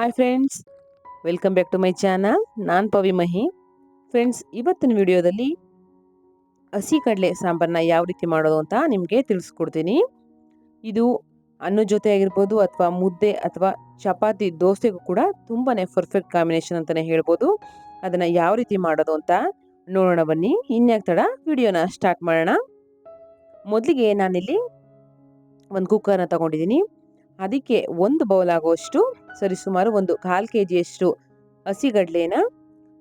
Hi friends welcome back to my channel ನಾನು ಪವಿ ಮಹಿ. Friends ಇವತ್ತಿನ ವಿಡಿಯೋದಲ್ಲಿ ಹಸಿ ಕಡಲೆ ಸಾಂಬಾರನ್ನ ಯಾವ ರೀತಿ ಮಾಡೋದು ಅಂತ ನಿಮಗೆ ತಿಳಿಸ್ಕೊಡ್ತೀನಿ. ಇದು ಅನ್ನ ಜೊತೆ ಆಗಿರ್ಬೋದು ಅಥವಾ ಮುದ್ದೆ ಅಥವಾ ಚಪಾತಿ ದೋಸೆಗೂ ಕೂಡ ತುಂಬಾ ಪರ್ಫೆಕ್ಟ್ ಕಾಂಬಿನೇಷನ್ ಅಂತಲೇ ಹೇಳ್ಬೋದು. ಅದನ್ನು ಯಾವ ರೀತಿ ಮಾಡೋದು ಅಂತ ನೋಡೋಣ ಬನ್ನಿ. ಇನ್ಯಾಕೆ ತಡ ವಿಡಿಯೋನ ಸ್ಟಾರ್ಟ್ ಮಾಡೋಣ. ಮೊದಲಿಗೆ ನಾನಿಲ್ಲಿ ಒಂದು ಕುಕ್ಕರ್ನ ತಗೊಂಡಿದ್ದೀನಿ. ಅದಕ್ಕೆ ಒಂದು ಬೌಲ್ ಆಗುವಷ್ಟು ಸರಿಸುಮಾರು ಒಂದು ಕಾಲು ಕೆ ಜಿಯಷ್ಟು ಹಸಿಗಡ್ಲೆನ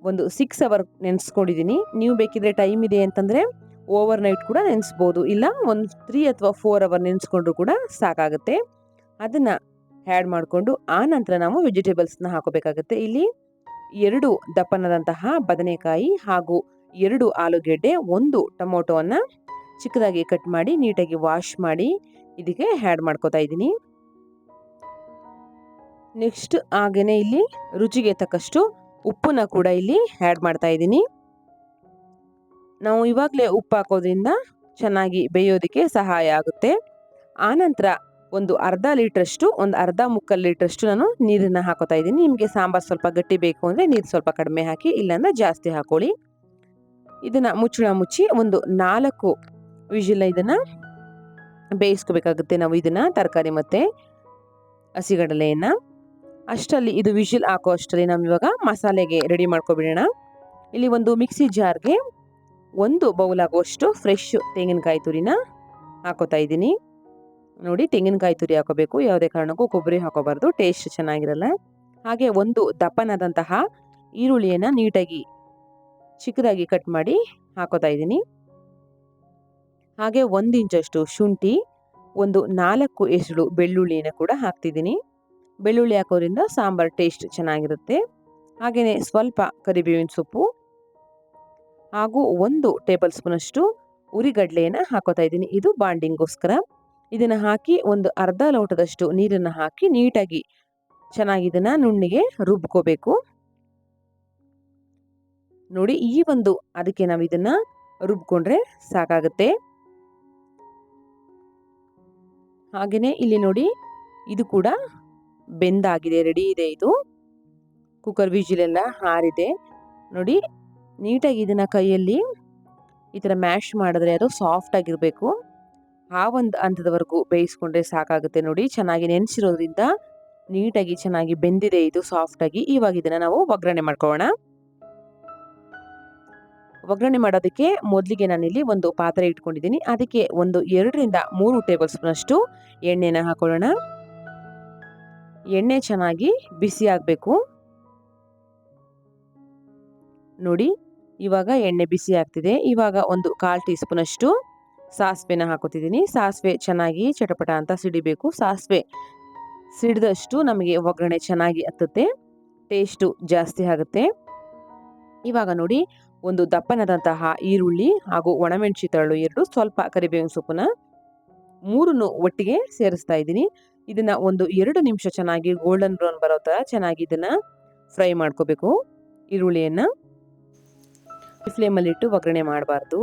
ಒಂದು ಸಿಕ್ಸ್ ಅವರ್ ನೆನೆಸ್ಕೊಂಡಿದ್ದೀನಿ ನೀವು ಬೇಕಿದ್ರೆ ಟೈಮ್ ಇದೆ ಅಂತಂದರೆ ಓವರ್ ನೈಟ್ ಕೂಡ ನೆನೆಸ್ಬೋದು. ಇಲ್ಲ ಒಂದು ತ್ರೀ ಅಥವಾ ಫೋರ್ ಅವರ್ ನೆನೆಸ್ಕೊಂಡ್ರು ಕೂಡ ಸಾಕಾಗುತ್ತೆ. ಅದನ್ನು ಆ್ಯಡ್ ಮಾಡಿಕೊಂಡು ಆ ನಂತರ ನಾವು ವೆಜಿಟೇಬಲ್ಸ್ನ ಹಾಕೋಬೇಕಾಗುತ್ತೆ. ಇಲ್ಲಿ ಎರಡು ದಪ್ಪನದಂತಹ ಬದನೆಕಾಯಿ ಹಾಗೂ ಎರಡು ಆಲೂಗೆಡ್ಡೆ, ಒಂದು ಟೊಮೊಟೊವನ್ನು ಚಿಕ್ಕದಾಗಿ ಕಟ್ ಮಾಡಿ, ನೀಟಾಗಿ ವಾಶ್ ಮಾಡಿ, ಇದಕ್ಕೆ ಆ್ಯಡ್ ಮಾಡ್ಕೋತಾ ಇದ್ದೀನಿ ನೆಕ್ಸ್ಟ್ ಹಾಗೆಯೇ ಇಲ್ಲಿ ರುಚಿಗೆ ತಕ್ಕಷ್ಟು ಉಪ್ಪನ್ನ ಕೂಡ ಇಲ್ಲಿ ಆ್ಯಡ್ ಮಾಡ್ತಾ ಇದ್ದೀನಿ. ನಾವು ಇವಾಗಲೇ ಉಪ್ಪು ಹಾಕೋದ್ರಿಂದ ಚೆನ್ನಾಗಿ ಬೇಯೋದಕ್ಕೆ ಸಹಾಯ ಆಗುತ್ತೆ. ಆನಂತರ ಒಂದು ಅರ್ಧ ಲೀಟ್ರಷ್ಟು, ಒಂದು ಅರ್ಧ ಮುಕ್ಕಾಲು ಲೀಟ್ರಷ್ಟು ನಾನು ನೀರನ್ನು ಹಾಕೋತಾ ಇದ್ದೀನಿ. ನಿಮಗೆ ಸಾಂಬಾರು ಸ್ವಲ್ಪ ಗಟ್ಟಿ ಬೇಕು ಅಂದರೆ ನೀರು ಸ್ವಲ್ಪ ಕಡಿಮೆ ಹಾಕಿ, ಇಲ್ಲಾಂದ್ರೆ ಜಾಸ್ತಿ ಹಾಕೊಳ್ಳಿ. ಇದನ್ನು ಮುಚ್ಚಳ ಮುಚ್ಚಿ ಒಂದು ನಾಲ್ಕು ವಿಜಿಲ ಇದನ್ನು ಬೇಯಿಸ್ಕೋಬೇಕಾಗುತ್ತೆ ನಾವು ಇದನ್ನು ತರಕಾರಿ ಮತ್ತು ಹಸಿಗಡಲೆಯನ್ನು. ಅಷ್ಟರಲ್ಲಿ ಇದು ವಿಜಿಲ್ ಹಾಕೋ ಅಷ್ಟರಲ್ಲಿ ನಾವು ಇವಾಗ ಮಸಾಲೆಗೆ ರೆಡಿ ಮಾಡ್ಕೊಬಿಡೋಣ. ಇಲ್ಲಿ ಒಂದು ಮಿಕ್ಸಿ ಜಾರ್ಗೆ ಒಂದು ಬೌಲ್ ಆಗುವಷ್ಟು ಫ್ರೆಶ್ ತೆಂಗಿನಕಾಯಿ ತುರಿನ ಹಾಕೋತಾ ಇದ್ದೀನಿ. ನೋಡಿ ತೆಂಗಿನಕಾಯಿ ತುರಿ ಹಾಕೋಬೇಕು, ಯಾವುದೇ ಕಾರಣಕ್ಕೂ ಕೊಬ್ಬರಿ ಹಾಕೋಬಾರ್ದು ಟೇಸ್ಟ್ ಚೆನ್ನಾಗಿರಲ್ಲ. ಹಾಗೆ ಒಂದು ದಪ್ಪನಾದಂತಹ ಈರುಳ್ಳಿಯನ್ನು ನೀಟಾಗಿ ಚಿಕ್ಕದಾಗಿ ಕಟ್ ಮಾಡಿ ಹಾಕೋತಾ ಇದ್ದೀನಿ. ಹಾಗೆ ಒಂದು ಇಂಚಷ್ಟು ಶುಂಠಿ, ಒಂದು ನಾಲ್ಕು ಎಸಳು ಬೆಳ್ಳುಳ್ಳಿಯನ್ನು ಕೂಡ ಹಾಕ್ತಿದ್ದೀನಿ. ಬೆಳ್ಳುಳ್ಳಿ ಹಾಕೋದ್ರಿಂದ ಸಾಂಬಾರು ಟೇಸ್ಟ್ ಚೆನ್ನಾಗಿರುತ್ತೆ. ಹಾಗೆಯೇ ಸ್ವಲ್ಪ ಕರಿಬೇವಿನ ಸೊಪ್ಪು ಹಾಗೂ ಒಂದು ಟೇಬಲ್ ಸ್ಪೂನಷ್ಟು ಉರಿಗಡ್ಲೆಯನ್ನು ಹಾಕೋತಾ ಇದ್ದೀನಿ. ಇದು ಬಾಂಡಿಂಗೋಸ್ಕರ ಇದನ್ನು ಹಾಕಿ ಒಂದು ಅರ್ಧ ಲೋಟದಷ್ಟು ನೀರನ್ನು ಹಾಕಿ ನೀಟಾಗಿ ಚೆನ್ನಾಗಿ ಇದನ್ನು ನುಣ್ಣಿಗೆ ರುಬ್ಕೋಬೇಕು. ನೋಡಿ ಈ ಒಂದು ಅದಕ್ಕೆ ನಾವು ಇದನ್ನು ರುಬ್ಕೊಂಡ್ರೆ ಸಾಕಾಗುತ್ತೆ. ಹಾಗೆಯೇ ಇಲ್ಲಿ ನೋಡಿ ಇದು ಕೂಡ ಬೆಂದಾಗಿದೆ ರೆಡಿ ಇದೆ ಇದು. ಕುಕ್ಕರ್ ವಿಜಿಲೆಲ್ಲ ಹಾರಿದೆ. ನೋಡಿ, ನೀಟಾಗಿ ಇದನ್ನು ಕೈಯಲ್ಲಿ ಈ ಥರ ಮ್ಯಾಶ್ ಮಾಡಿದ್ರೆ ಅದು ಸಾಫ್ಟ್ ಆಗಿರಬೇಕು. ಆ ಒಂದು ಹಂತದವರೆಗೂ ಬೇಯಿಸ್ಕೊಂಡ್ರೆ ಸಾಕಾಗುತ್ತೆ ನೋಡಿ. ಚೆನ್ನಾಗಿ ನೆನೆಸಿರೋದ್ರಿಂದ ನೀಟಾಗಿ ಚೆನ್ನಾಗಿ ಬೆಂದಿದೆ ಇದು ಸಾಫ್ಟಾಗಿ ಇವಾಗ ಇದನ್ನು ನಾವು ಒಗ್ಗರಣೆ ಮಾಡ್ಕೊಳ್ಳೋಣ. ಒಗ್ಗರಣೆ ಮಾಡೋದಕ್ಕೆ ಮೊದಲಿಗೆ ನಾನಿಲ್ಲಿ ಒಂದು ಪಾತ್ರೆ ಇಟ್ಕೊಂಡಿದ್ದೀನಿ. ಅದಕ್ಕೆ ಒಂದು ಎರಡರಿಂದ ಮೂರು ಟೇಬಲ್ ಸ್ಪೂನಷ್ಟು ಎಣ್ಣೆನ ಹಾಕೊಳ್ಳೋಣ. ಎಣ್ಣೆ ಚೆನ್ನಾಗಿ ಬಿಸಿ ಆಗಬೇಕು. ನೋಡಿ, ಇವಾಗ ಎಣ್ಣೆ ಬಿಸಿ ಆಗ್ತಿದೆ. ಇವಾಗ ಒಂದು ಕಾಲು ಟೀ ಸ್ಪೂನಷ್ಟು ಸಾಸಿವೆನ ಹಾಕೋತಿದ್ದೀನಿ. ಸಾಸಿವೆ ಚೆನ್ನಾಗಿ ಚಟಪಟ ಅಂತ ಸಿಡಿಬೇಕು. ಸಾಸಿವೆ ಸಿಡಿದಷ್ಟು ನಮಗೆ ಒಗ್ಗರಣೆ ಚೆನ್ನಾಗಿ ಹತ್ತುತ್ತೆ. ಟೇಸ್ಟು ಜಾಸ್ತಿ ಆಗುತ್ತೆ. ಇವಾಗ ನೋಡಿ, ಒಂದು ದಪ್ಪನಾದಂತಹ ಈರುಳ್ಳಿ ಹಾಗೂ ಒಣಮೆಣಸಿ ತಳ್ಳು ಎರಡು, ಸ್ವಲ್ಪ ಕರಿಬೇವಿನ ಸೊಪ್ಪನ್ನ ಮೂರನ್ನು ಒಟ್ಟಿಗೆ ಸೇರಿಸ್ತಾ ಇದ್ದೀನಿ. ಇದನ್ನ ಒಂದು ಎರಡು ನಿಮಿಷ ಚೆನ್ನಾಗಿ ಗೋಲ್ಡನ್ ಬ್ರೌನ್ ಬರೋ ತರ ಚೆನ್ನಾಗಿ ಇದನ್ನ ಫ್ರೈ ಮಾಡ್ಕೋಬೇಕು. ಫ್ಲೇಮ್ ಅಲ್ಲಿ ಇಟ್ಟು ಒಗ್ಗರಣೆ ಮಾಡಬಾರ್ದು.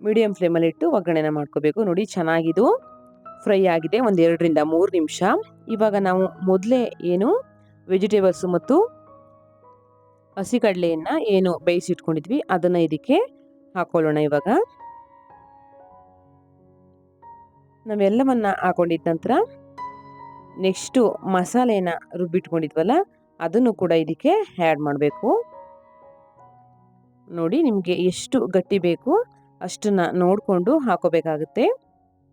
ಮೀಡಿಯಂ ಫ್ಲೇಮಲ್ಲಿ ಇಟ್ಟು ಒಗ್ಗರಣೆನ ಮಾಡ್ಕೋಬೇಕು. ನೋಡಿ ಚೆನ್ನಾಗಿದು ಫ್ರೈ ಆಗಿದೆ. ಒಂದು ಎರಡರಿಂದ ಮೂರು ನಿಮಿಷ. ಇವಾಗ ನಾವು ಮೊದಲೇ ಏನು ವೆಜಿಟೇಬಲ್ಸ್ ಮತ್ತು ಹಸಿ ಕಡಲೆಯನ್ನು ಏನು ಬೇಯಿಸಿಟ್ಕೊಂಡಿದ್ವಿ. ಅದನ್ನು ಇದಕ್ಕೆ ಹಾಕೊಳ್ಳೋಣ ಇವಾಗ. ನಾವೆಲ್ಲವನ್ನ ಹಾಕೊಂಡಿದ್ದ ನಂತರ ನೆಕ್ಸ್ಟು ಮಸಾಲೆನ ರುಬ್ಬಿಟ್ಕೊಂಡಿದ್ವಲ್ಲ, ಅದನ್ನು ಕೂಡ ಇದಕ್ಕೆ ಆ್ಯಡ್ ಮಾಡಬೇಕು. ನೋಡಿ ನಿಮಗೆ ಎಷ್ಟು ಗಟ್ಟಿ ಬೇಕು ಅಷ್ಟನ್ನು ನೋಡಿಕೊಂಡು ಹಾಕೋಬೇಕಾಗುತ್ತೆ.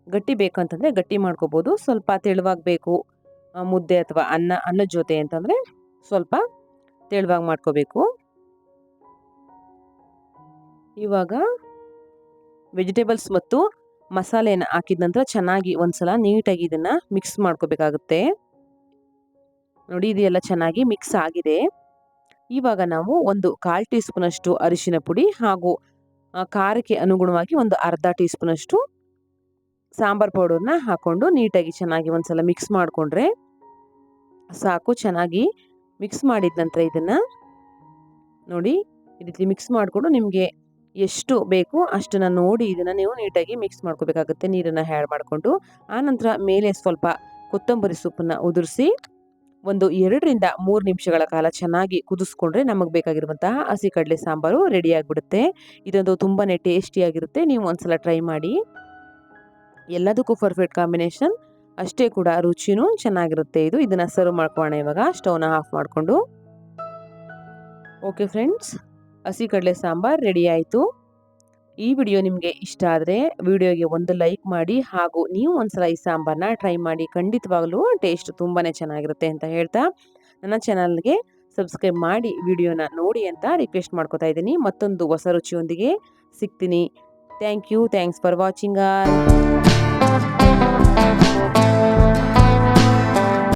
ಗಟ್ಟಿ ಬೇಕಂತಂದರೆ ಗಟ್ಟಿ ಮಾಡ್ಕೋಬೋದು. ಸ್ವಲ್ಪ ತೆಳುವಾಗಬೇಕು ಮುದ್ದೆ ಅಥವಾ ಅನ್ನ ಅನ್ನದ ಜೊತೆ ಅಂತಂದರೆ ಸ್ವಲ್ಪ ತೆಳುವಾಗಿ ಮಾಡ್ಕೋಬೇಕು. ಇವಾಗ ವೆಜಿಟೇಬಲ್ಸ್ ಮತ್ತು ಮಸಾಲೆನ ಹಾಕಿದ ನಂತರ ಚೆನ್ನಾಗಿ ಒಂದ್ಸಲ ನೀಟಾಗಿ ಇದನ್ನು ಮಿಕ್ಸ್ ಮಾಡ್ಕೋಬೇಕಾಗುತ್ತೆ. ನೋಡಿ ಇದೆಲ್ಲ ಚೆನ್ನಾಗಿ ಮಿಕ್ಸ್ ಆಗಿದೆ. ಇವಾಗ ನಾವು ಒಂದು ಕಾಲು ಟೀ ಸ್ಪೂನಷ್ಟು ಅರಿಶಿನ ಪುಡಿ ಹಾಗೂ ಖಾರಕ್ಕೆ ಅನುಗುಣವಾಗಿ ಒಂದು ಅರ್ಧ ಟೀ ಸ್ಪೂನಷ್ಟು ಸಾಂಬಾರ್ ಪೌಡರ್ನ ಹಾಕ್ಕೊಂಡು ನೀಟಾಗಿ ಚೆನ್ನಾಗಿ ಒಂದ್ಸಲ ಮಿಕ್ಸ್ ಮಾಡಿಕೊಂಡ್ರೆ ಸಾಕು. ಚೆನ್ನಾಗಿ ಮಿಕ್ಸ್ ಮಾಡಿದ ನಂತರ ಇದನ್ನು ನೋಡಿ ಈ ರೀತಿ ಮಿಕ್ಸ್ ಮಾಡಿಕೊಂಡು ನಿಮಗೆ ಎಷ್ಟು ಬೇಕು ಅಷ್ಟನ್ನು ನೋಡಿ ಇದನ್ನು ನೀವು ನೀಟಾಗಿ ಮಿಕ್ಸ್ ಮಾಡ್ಕೋಬೇಕಾಗುತ್ತೆ. ನೀರನ್ನು ಹ್ಯಾಡ್ ಮಾಡಿಕೊಂಡು, ಆನಂತರ ಮೇಲೆ ಸ್ವಲ್ಪ ಕೊತ್ತಂಬರಿ ಸೊಪ್ಪನ್ನು ಉದುರಿಸಿ, ಒಂದು ಎರಡರಿಂದ ಮೂರು ನಿಮಿಷಗಳ ಕಾಲ ಚೆನ್ನಾಗಿ ಕುದಿಸ್ಕೊಂಡ್ರೆ ನಮಗೆ ಬೇಕಾಗಿರುವಂತಹ ಹಸಿ ಕಡಲೆ ಸಾಂಬಾರು ರೆಡಿ ಆಗಿಬಿಡುತ್ತೆ. ಇದೊಂದು ತುಂಬಾ ಟೇಸ್ಟಿಯಾಗಿರುತ್ತೆ ನೀವು ಒಂದ್ಸಲ ಟ್ರೈ ಮಾಡಿ. ಎಲ್ಲದಕ್ಕೂ ಪರ್ಫೆಕ್ಟ್ ಕಾಂಬಿನೇಷನ್ ಅಷ್ಟೇ ಕೂಡ ರುಚಿನೂ ಚೆನ್ನಾಗಿರುತ್ತೆ ಇದು. ಇದನ್ನು ಸರ್ವ್ ಮಾಡ್ಕೊಳ್ಳೋಣ ಇವಾಗ. ಸ್ಟವ್ನ ಆಫ್ ಮಾಡಿಕೊಂಡು. ಓಕೆ ಫ್ರೆಂಡ್ಸ್ ಹಸಿ ಕಡಲೆ ಸಾಂಬಾರ್ ರೆಡಿ ಆಯಿತು. ಈ ವಿಡಿಯೋ ನಿಮಗೆ ಇಷ್ಟ ಆದರೆ ವಿಡಿಯೋಗೆ ಒಂದು ಲೈಕ್ ಮಾಡಿ ಹಾಗೂ ನೀವು ಒಂದ್ಸಲ ಈ ಸಾಂಬಾರನ್ನ ಟ್ರೈ ಮಾಡಿ ಖಂಡಿತವಾಗಲೂ ಟೇಸ್ಟ್ ತುಂಬಾ ಚೆನ್ನಾಗಿರುತ್ತೆ ಅಂತ ಹೇಳ್ತಾ ನನ್ನ ಚಾನಲ್ಗೆ ಸಬ್ಸ್ಕ್ರೈಬ್ ಮಾಡಿ ವಿಡಿಯೋನ ನೋಡಿ ಅಂತ ರಿಕ್ವೆಸ್ಟ್ ಮಾಡ್ಕೋತಾ ಇದ್ದೀನಿ. ಮತ್ತೊಂದು ಹೊಸ ರುಚಿಯೊಂದಿಗೆ ಸಿಗ್ತೀನಿ. Thank you thanks for watching